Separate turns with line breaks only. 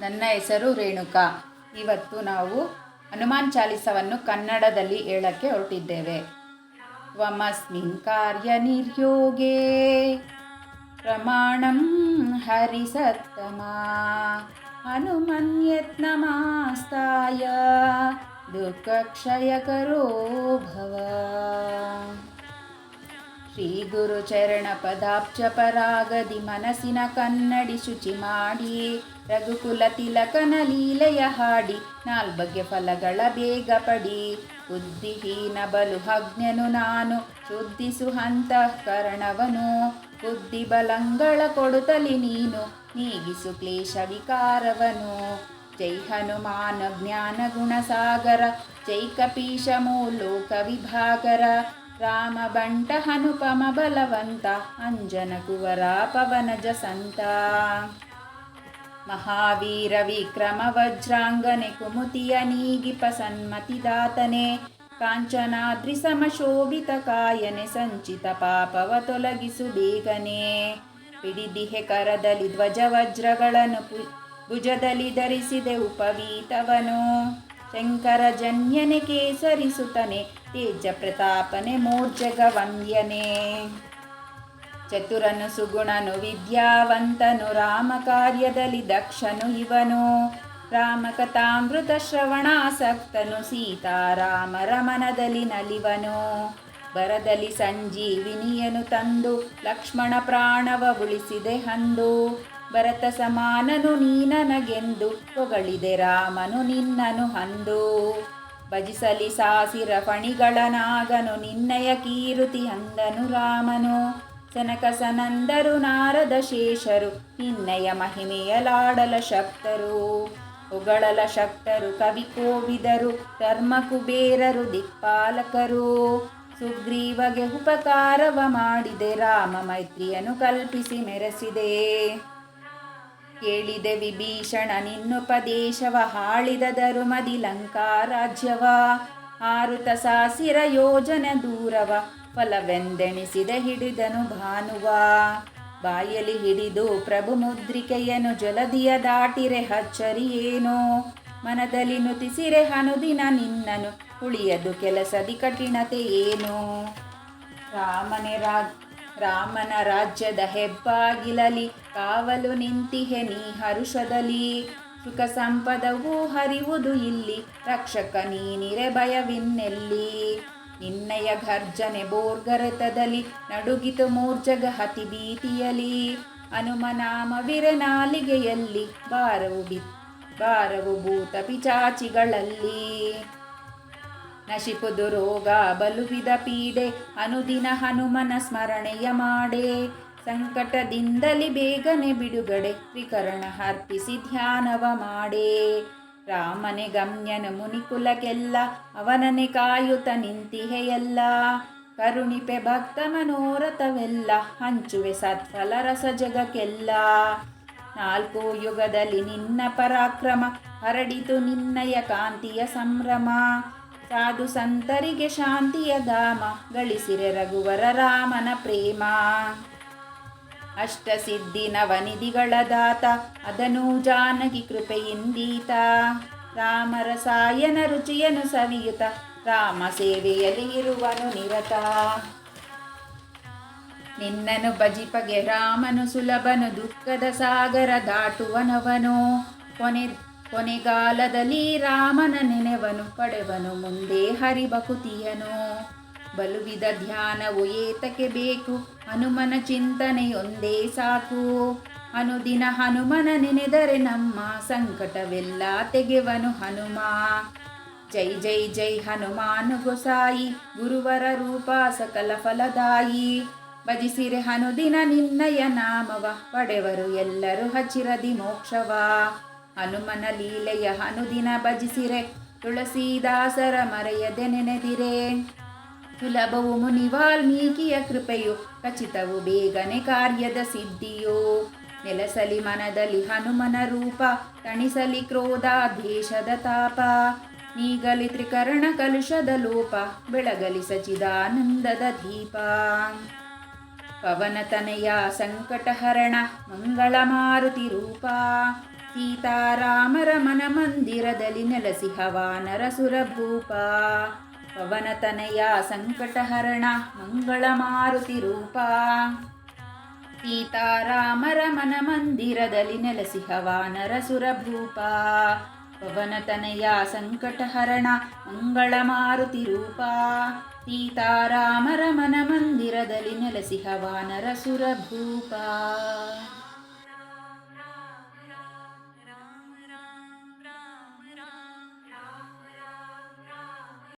ನನ್ನ ಹೆಸರು ರೇಣುಕಾ. ಇವತ್ತು ನಾವು ಹನುಮಾನ್ ಚಾಲಿಸವನ್ನು ಕನ್ನಡದಲ್ಲಿ ಹೇಳಕ್ಕೆ ಹೊರಟಿದ್ದೇವೆ. ತ್ವಮಸ್ಮಿನ್ ಕಾರ್ಯ ನಿರ್ಯೋಗೇ. ಪ್ರಮಾಣಂ ಹರಿಸತ್ತಮ. ಹನುಮನ್ಯತ್ನಮಾಸ್ತಾಯ ದುಃಖಕ್ಷಯಕರೋ ಭವ. ಶ್ರೀ ಗುರು ಚರಣ ಪದಾಬ್ಜ ಪರಾಗದಿ ಮನಸ್ಸಿನ ಕನ್ನಡಿ ಶುಚಿ ಮಾಡಿ, ರಘುಕುಲ ತಿಲಕನ ಲೀಲೆಯ ಹಾಡಿ ನಾಲ್ಬಗೆ ಫಲಗಳ ಬೇಗ ಪಡಿ. ಬುದ್ಧಿಹೀನ ಬಲು ಹಜ್ಞನು ನಾನು ಶುದ್ಧಿಸು ಹಂತಃಕರಣವನು ಬುದ್ಧಿ ಬಲಂಗಳ ಕೊಡುತ್ತಲಿ ನೀನು, ನೀಗಿಸು ಕ್ಲೇಶ ವಿಕಾರವನು. ಜೈ ಹನುಮಾನ ಜ್ಞಾನ ಗುಣಸಾಗರ, ಜೈ ಕಪೀಶ ಮೂಲೋಕ ವಿಭಾಗರ. ರಾಮ ಬಂಟ ಹನುಪಮ ಬಲವಂತ ಅಂಜನ ಕುವರ ಪವನಜ ಸಂತ ಮಹಾವೀರ ವಿಕ್ರಮ ವಜ್ರಾಂಗನೆ ಕುಮುತಿಯ ನೀಗಿಪ ಸನ್ಮತಿದಾತನೆ ಕಾಂಚನಾದ್ರಿ ಸಮಶೋಭಿತ ಕಾಯನೆ, ಸಂಚಿತ ಪಾಪವ ತೊಲಗಿಸು ಬೇಗನೆ. ಪಿಡಿದಿಹೆ ಕರದಲ್ಲಿ ಧ್ವಜ ವಜ್ರಗಳನ್ನು ಭುಜದಲ್ಲಿ ಧರಿಸಿದೆ ಉಪವೀತವನು. ಶಂಕರ ಜನ್ಯನೆ ಕೇಸರಿಸುತ್ತನೆ ತೇಜ ಪ್ರತಾಪನೆ ಮೂರ್ಜಗ ವಂದ್ಯನೆ ಚತುರನು ಸುಗುಣನು ವಿದ್ಯಾವಂತನು ರಾಮ ಕಾರ್ಯದಲ್ಲಿ ದಕ್ಷನು ಇವನು. ರಾಮಕಥಾಮೃತ ಶ್ರವಣಾಸಕ್ತನು ಸೀತಾರಾಮರ ಮನದಲ್ಲಿ ನಲಿವನು. ಬರದಲ್ಲಿ ಸಂಜೀವಿನಿಯನು ತಂದು, ಲಕ್ಷ್ಮಣ ಪ್ರಾಣವ ಉಳಿಸಿದೆ ಹಂದು ಭರತ ಸಮಾನನು ನೀನನಗೆಂದು ಹೊಗಳಿದೆ ರಾಮನು ನಿನ್ನನು ಹಂದು ಭಜಿಸಲಿ ಸಾಸಿರ ಫಣಿಗಳನಾಗನು ನಿನ್ನಯ ಕೀರುತಿ ಅಂದನು ರಾಮನು. ಸನಕ ಸನಂದರು ನಾರದ ಶೇಷರು ನಿನ್ನಯ ಮಹಿಮೆಯಲಾಡಲ ಶಕ್ತರು. ಹೊಗಳಲ ಶಕ್ತರು ಕವಿ ಕೋವಿದರು ಧರ್ಮ ಕುಬೇರರು ದಿಕ್ಪಾಲಕರು. ಸುಗ್ರೀವಗೆ ಉಪಕಾರವ ಮಾಡಿದೆ ರಾಮ ಮೈತ್ರಿಯನ್ನು ಕಲ್ಪಿಸಿ ಮೆರೆಸಿದೆ. ಕೇಳಿದೆ ವಿಭೀಷಣ, ನಿನ್ನುಪದೇಶವ ಹಾಳಿದ ಧರುಮದಿ ಲಂಕಾರಾಜ್ಯವ. ಆರುತ ಸಾಸಿರ ಯೋಜನೆ ದೂರವ, ಫಲವೆಂದೆಣಿಸಿದ ಹಿಡಿದನು ಭಾನುವ. ಬಾಯಲಿ ಹಿಡಿದು ಪ್ರಭು ಮುದ್ರಿಕೆಯನು ಜಲದಿಯ ದಾಟಿರೆ ಹಚ್ಚರಿಯೇನೋ ಮನದಲ್ಲಿ ನುತಿಸಿರೆ ಹನುದಿನ ನಿನ್ನನು, ಉಳಿಯದು ಕೆಲಸದಿ ಕಠಿಣತೆ ಏನು. ರಾಮನೆ ರಾಜ್ ರಾಮನ ರಾಜ್ಯದ ಹೆಬ್ಬಾಗಿಲಲಿ, ಕಾವಲು ನಿಂತಿಹೆ ನೀ ಹರುಷದಲ್ಲಿ. ಸುಖ ಸಂಪದವು ಹರಿವುದು ಇಲ್ಲಿ, ರಕ್ಷಕ ನೀನಿರೆ ಭಯವಿನ್ನೆಲ್ಲಿ. ನಿನ್ನಯ ಘರ್ಜನೆ ಬೋರ್ಗರೆತದಲ್ಲಿ ನಡುಗಿತು ಮೂರ್ಜಗ ಹತಿ ಭೀತಿಯಲಿ ಹನುಮನಾಮ ನಾಲಿಗೆಯಲ್ಲಿ, ಭಾರವು ಬಿ, ಭಾರವು ಭೂತ ಪಿಚಾಚಿಗಳಲ್ಲಿ ನಶಿಪುದು ರೋಗ ಬಲುವಿದ ಪೀಡೆ, ಅನುದಿನ ಹನುಮನ ಸ್ಮರಣೆಯ ಮಾಡೆ. ಸಂಕಟದಿಂದಲಿ ಬೇಗನೆ ಬಿಡುಗಡೆ, ತ್ರಿಕರಣ ಅರ್ಪಿಸಿ ಧ್ಯಾನವ ಮಾಡೆ. ರಾಮನೆ ಗಮ್ಯನ ಮುನಿಕುಲಕ್ಕೆಲ್ಲ ಅವನನೆ ಕಾಯುತ ನಿಂತಿಹೆಯಲ್ಲ. ಕರುಣಿಪೆ ಭಕ್ತ ಮನೋರಥವೆಲ್ಲ, ಹಂಚುವೆ ಸತ್ಫಲ ರಸ ಜಗಕ್ಕೆಲ್ಲ. ನಾಲ್ಕು ಯುಗದಲ್ಲಿ ನಿನ್ನ ಪರಾಕ್ರಮ, ಹರಡಿತು ನಿನ್ನಯ ಕಾಂತಿಯ ಸಂಭ್ರಮ. ಸಾಧು ಸಂತರಿಗೆ ಶಾಂತಿಯ ಧಾಮ, ಗಳಿಸಿರೆ ರಘುವರ ರಾಮನ ಪ್ರೇಮ. ಅಷ್ಟಸಿದ್ಧಿ ನವನಿಧಿಗಳ ದಾತ, ಅದನು ಜಾನಕಿ ಕೃಪೆಯಿಂದೀತ ರಾಮರ ಸಾಯನ ರುಚಿಯನು ಸವಿಯುತ ರಾಮ ಸೇವೆಯಲ್ಲಿ ಇರುವನು ನಿರತ. ನಿನ್ನನು ಬಜಿಪಗೆ ರಾಮನು ಸುಲಭನು, ದುಃಖದ ಸಾಗರ ದಾಟುವನವನು. ಕೊನೆ ಕೊನೆಗಾಲದಲ್ಲಿ ರಾಮನ ನೆನೆವನು ಪಡೆವನು, ಮುಂದೆ ಹರಿಬಕುತಿಯನು. ಬಲುವಿದ ಧ್ಯಾನವು ಏತಕ್ಕೆ ಬೇಕು? ಹನುಮನ ಚಿಂತನೆಯೊಂದೇ ಸಾಕು. ಅನುದಿನ ಹನುಮನ ನೆನೆದರೆ ನಮ್ಮ ಸಂಕಟವೆಲ್ಲ ತೆಗೆವನು ಹನುಮ. ಜೈ ಜೈ ಜೈ, ಹನುಮಾನು ಗೊಸಾಯಿ, ಗುರುವರ ರೂಪ ಸಕಲ ಫಲದಾಯಿ. ಭಜಿಸಿರೆ ಹನುದಿನ ನಿನ್ನಯ ನಾಮವ, ಪಡೆವರು ಎಲ್ಲರೂ ಹಚಿರದಿ ಮೋಕ್ಷವ. ಹನುಮನ ಲೀಲೆಯ ಹನುದಿನ ಭಜಿಸಿರೆ, ತುಳಸೀದಾಸರ ಮರೆಯದೆ ನೆನೆದಿರೆ. ಸುಲಭವು ಮುನಿ ವಾಲ್ಮೀಕಿಯ ಕೃಪೆಯು, ಖಚಿತವು ಬೇಗನೆ ಕಾರ್ಯದ ಸಿದ್ಧಿಯೋ. ನೆಲಸಲಿ ಮನದಲ್ಲಿ ಹನುಮನ ರೂಪ, ತಣಿಸಲಿ ಕ್ರೋಧ, ದೇಶದ ತಾಪ. ನೀಗಲಿ ತ್ರಿಕರಣ ಕಲುಷದ ಲೋಪ, ಬೆಳಗಲಿ ಸಚಿದಾನಂದದ ದೀಪ. ಪವನತನಯ ಸಂಕಟಹರಣ, ಮಂಗಳ ಮಾರುತಿ ರೂಪ. ಸೀತಾರಾಮರ ಮನ ಮಂದಿರದಲ್ಲಿ ನೆಲೆಸಿಹ ಹವಾನರ ಸುರಭೂಪ. ಪವನತನಯ ಸಂಕಟಹರಣ ಮಂಗಳ ಮಾರುತಿ ರೂಪ. ಸೀತಾರಾಮರ ಮನ ಮಂದಿರದಲ್ಲಿ ನೆಲೆಸಿಹ ಹವಾನರ ಸುರಭೂಪ. ಪವನತನಯ ಸಂಕಟಹರಣ ಮಂಗಳ ಮಾರುತಿ ರೂಪ. ಸೀತಾರಾಮರ ಮನ ಮಂದಿರದಲ್ಲಿ ನೆಲೆಸಿಹ ಹವಾನರ ಸುರಭೂಪ.